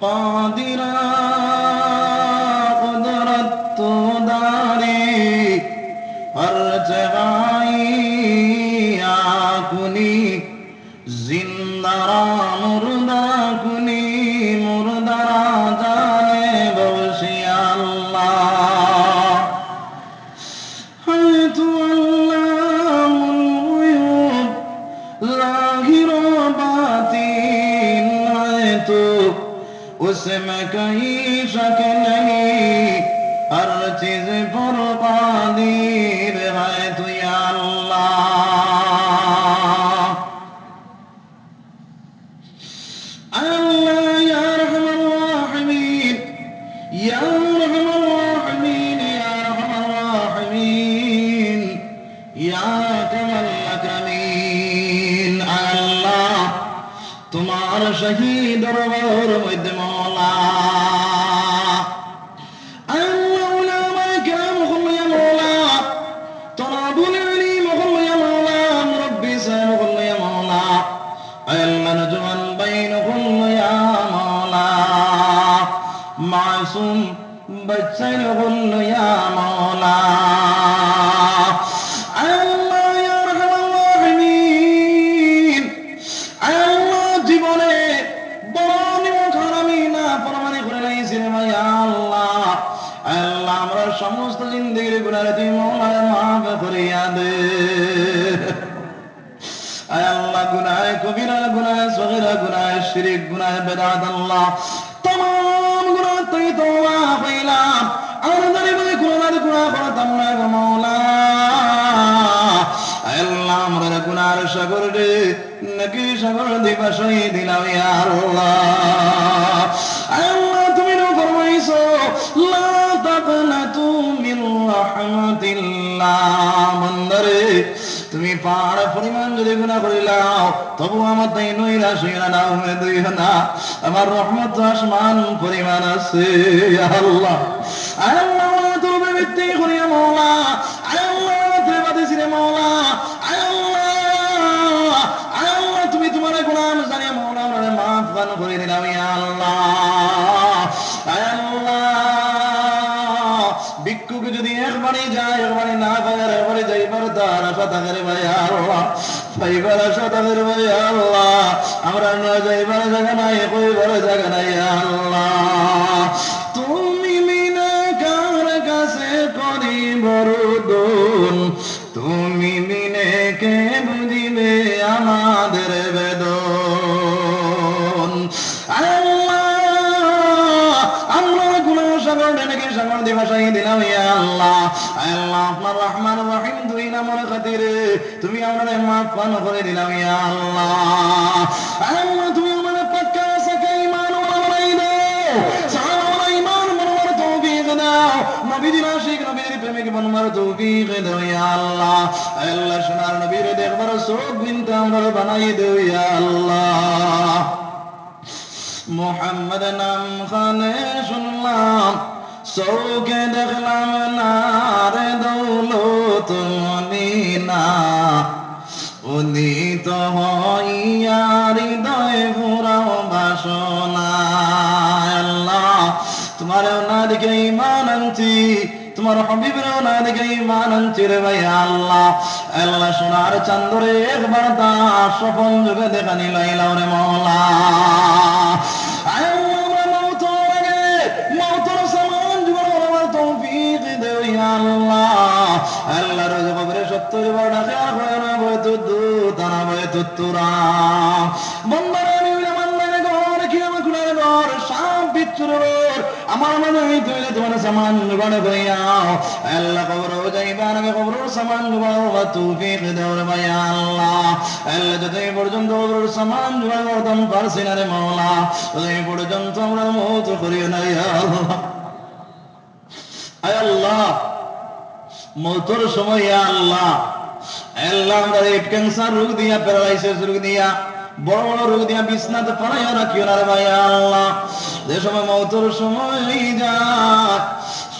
قادرا কাদির হায় তুই আল্লাহ। আল্লাহ, ইয়া রহমান রাহিমিন ইয়া রহমান রাহিমিন ইয়া রহমান তোমার শহীদ দরবার معصوم بچنهم يا مولا الله يا رحم الراحمين আল্লাহ জীবনে বড় খারামি না পরমানি করে নাই সিনেমা আল্লাহ আল্লাহ আমরা সমস্ত জিন্দগির গুণারে তুই মৌলায় মাফ করিয়া দে আয় আল্লাহ গুনায় কবিরা গুনায় সগিরা গুনায় শিরিক গুনায় বেদাত আল্লাহ তমাম গুনাহ তোবা হইলাম। আর জানি বলে গুনার গুনাহ করতাম না গো মাওলা। আল্লাহ আমরা গুনার সাগর রে, নাকি সাগর দিবা সই দিলাম ইয়া আল্লাহ। আল্লাহ, তুমি না ফরমাইছো, লা তাকনাতু মির রাহমাতিল্লাহ। বন্দরে তুমি পাহাড় পরিমাণ যদি গুণা করিলাও তবু আমার তাই নইরা শুইরা না হয়ে দুই না আমার রহমত আসমান পরিমাণ আছে আল্লাহ। তুমি তোমার ভিক্ষুকে যদি একবারই যায়, একবারই না পায় আমরা নয় যাইবার জায়গা নাই কইবার জায়গা নাই আল্লাহ। আপনার রহমান রহিম দুই নামের খাতিরে। তুমি আমাদের মাফ পান করে দিলাম, ইয়া আল্লাহ। আল্লাহ, তুমি আমাদের পাক্কা সাকা ঈমান বানাই দাও। ঈমান বানানোর তৌফিক দাও। নবীজির আশিক নবীজির প্রেমিক বানানোর তৌফিক দাও, ইয়া আল্লাহ। আল্লাহ সোনার নবীর দেখবার চোখ বিনতে আমরা বানাই দেও ইয়া আল্লাহ। মোহাম্মদ নাম খানে শুনলাম। চৌকে দেখলাম না রে দৌলত মদিনা উদিত হইয়া হৃদয় ফুরাও বাসনা। আল্লাহ, তোমার না দিকে ইমান আনছি, তোমার হবিবের না দিকে ইমান আনছি রে ভাই আল্লাহ। আল্লাহ সোনার চান্দরে একবার তা সফল যুগে দেখা নিলাইলাও রে মৌলা আল্লাহ রোজ কবরে সত্তর বড় ডাকে আর ভয় না ভয় তো দু তারা ভয় তো তোরা বন্ধুরা আমার মনে হয় তুই তোমার সামান লুগানো করিয়াও আল্লাহ কবর যাইবার আমি কবর সামান লুগাও বা তৌফিক দেওয়ার ভাই আল্লাহ। আল্লাহ, যত এই পর্যন্ত কবর সামান লুগাও দাম পারছি না রে মাওলা, তত এই পর্যন্ত আমরা মহত করিও না আল্লাহ। আয় আল্লাহ। মৌতর সময় আল্লাহ। আল্লাহ আমরা রেড ক্যান্সার রোগ দিয়া প্যারালাইসিস রোগ দিয়া, বড় বড় রোগ দিয়া বিছনাতে পড়াইয়া রাখিও না রে ভাই আল্লাহ। যে সময় মৌতর সময় যায়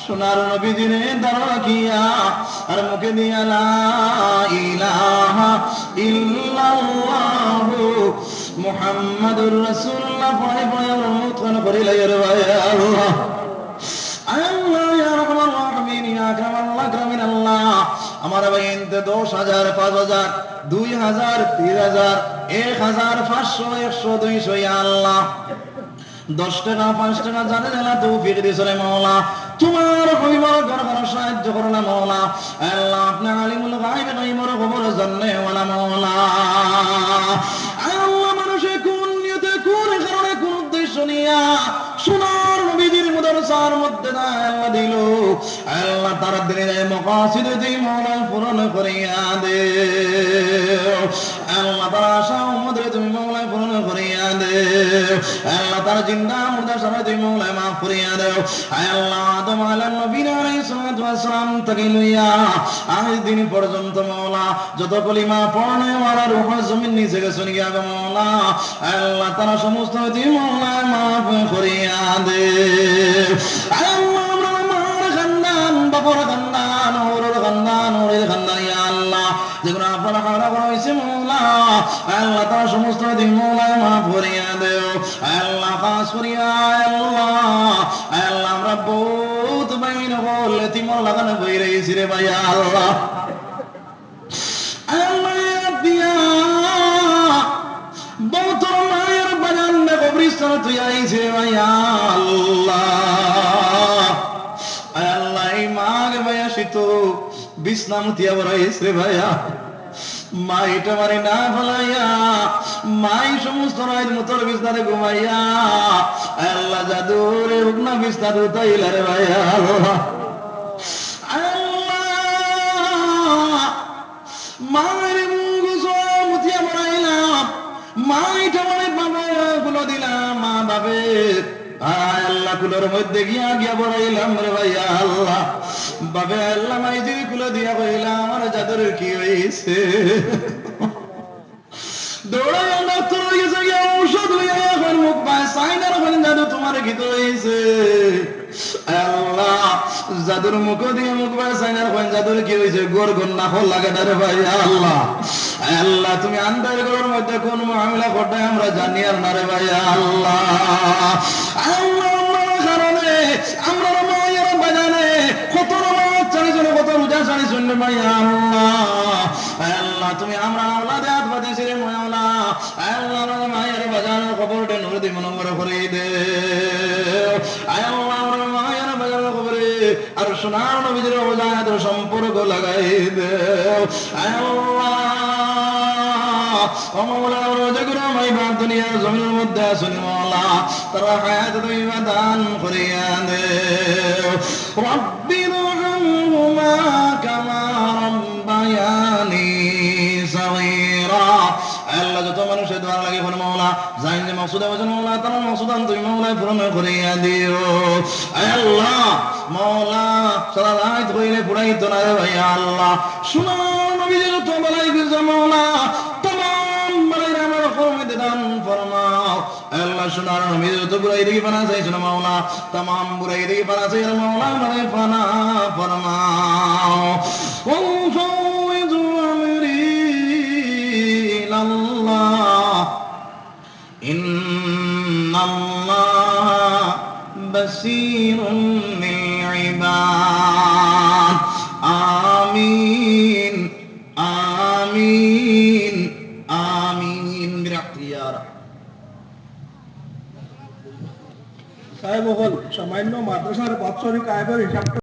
সোনার নবীজিনে দাঁড়া কিয়া আর মুখে দিয়া লা ইলাহা ইল্লাল্লাহু মুহাম্মাদুর রাসূলুল্লাহ, পড়ে পড়ে আমরা মৌত কেন করিলাই রে ভাই আল্লাহ। আমার ভাই ইনতে দশ হাজার, পাঁচ হাজার, দুই হাজার, তিন হাজার, এক হাজার, পাঁচশো, একশো, দুইশো আল্লাহ। দশ টাকা পাঁচ টাকা জানে না তৌফিক দিয়েছিলে মাওলা। তোমার হইবার ঘর ঘর সাহায্য করো না মাওলা। আল্লাহ আপনি আলিমুল গায়ব গায়বর খবর জানে ওয়ালা মাওলা। আল্লাহ মানুষে কোন নিয়তে, কোন কারণে, কোন উদ্দেশ্য নিয়া নবীজির মুদরসার মধ্যে দায়া দিল। আল্লাহ তার দিনের মকাসিদ দিই মাওলা পূরণ করিয়া দে। আল্লাহ তার আশা উম্মদের তুমি মাওলা পূরণ করিয়া দে। আল্লাহ তার জিন্দা মুর্দা সবাই তুমি মৌলায় মাফ করিয়া দেও। আল্লাহ থেকে লইয়া আজ দিন পর্যন্ত মাওলা, যত কলিমা পড়নে ওয়ালা রূহ জমিন নিচে গেছে গিয়া গো মাওলা, আল্লাহ তারা সমস্ত তুমি মাওলা মাফ করিয়া দে। আল্লাহ আমরা মার খান্দান আল্লাহ আল্লাহ রয়েছি রে ভাই আল্লাহ কবরিস্তান তুই আবার ভাইয়া মা এটা না ফলাইয়া, মাই সমস্ত রায়ের মতর বিস্তারে ঘুমাইয়া আল্লাহ জাদুরে উগনা বিস্তার উতাইলা রে ভাইয়া, আল্লাহ। মায়ের মুখ মুতিয়া মরাইলাম মা এটা বাবা গুলো দিলাম মা বাবে আয় আল্লাহ কুলোর মধ্যে গিয়া গিয়া বড়াইলাম রে ভাইয়া আল্লাহ। বাবে আল্লাহ মাই যদি কুলো দিয়া কইলাম আমার জাদুর কি হয়েছে ডাক্তার হয়ে গেছে গিয়া ঔষধ লইয়া এখন মুখ পায়। সাইনার বলেন জাদু তোমার কি হয়েছে আল্লাহ, জাদুর মুখ দিয়ে মুখ সাইনার বলেন কি কত নামাজ চালি শুনে কত রোজা চালি ভাই আল্লাহ। আল্লাহ, তুমি আমরা আল্লাহ দেয়াত বাদিয়েছি রে মাওলা। আল্লাহ মায়ের বাজানোর খবরটা নুরে দি মনোবর করে দে। সোনার নবীদের অবজানাত সম্পর্ক লাগাই দে আল্লাহ। অমৌলা রোজাগুলো মাই বাপ দুনিয়ার জমিনের মধ্যে আসুনি মাওলা তারা হায়াত দইবা দান করিয়া দে। রব্বি রহমহুমা কামা করা লাগে ফোন মাওলা জাইন যে মাকসুদ আছেন মাওলা, তার মাকসুদান তুমি মাওলা পূরণ করিয়া দিও। আয় আল্লাহ, মাওলা, সারা রাত হইলে না রে ভাই আল্লাহ। শুনো তো বলাই মাওলা তমাম আমার দান ফরমাও। আল্লাহ তো বুড়াই দিকে পানা মাওলা তমাম বুড়াই দিকে পানা মাওলা পানা ফরমাও। بصير بالعباد آمين آمين آمين برحمتك يا رب সাহেব সামান্য মাদ্রাসার বাৎসরিক আয়ের হিসাবটা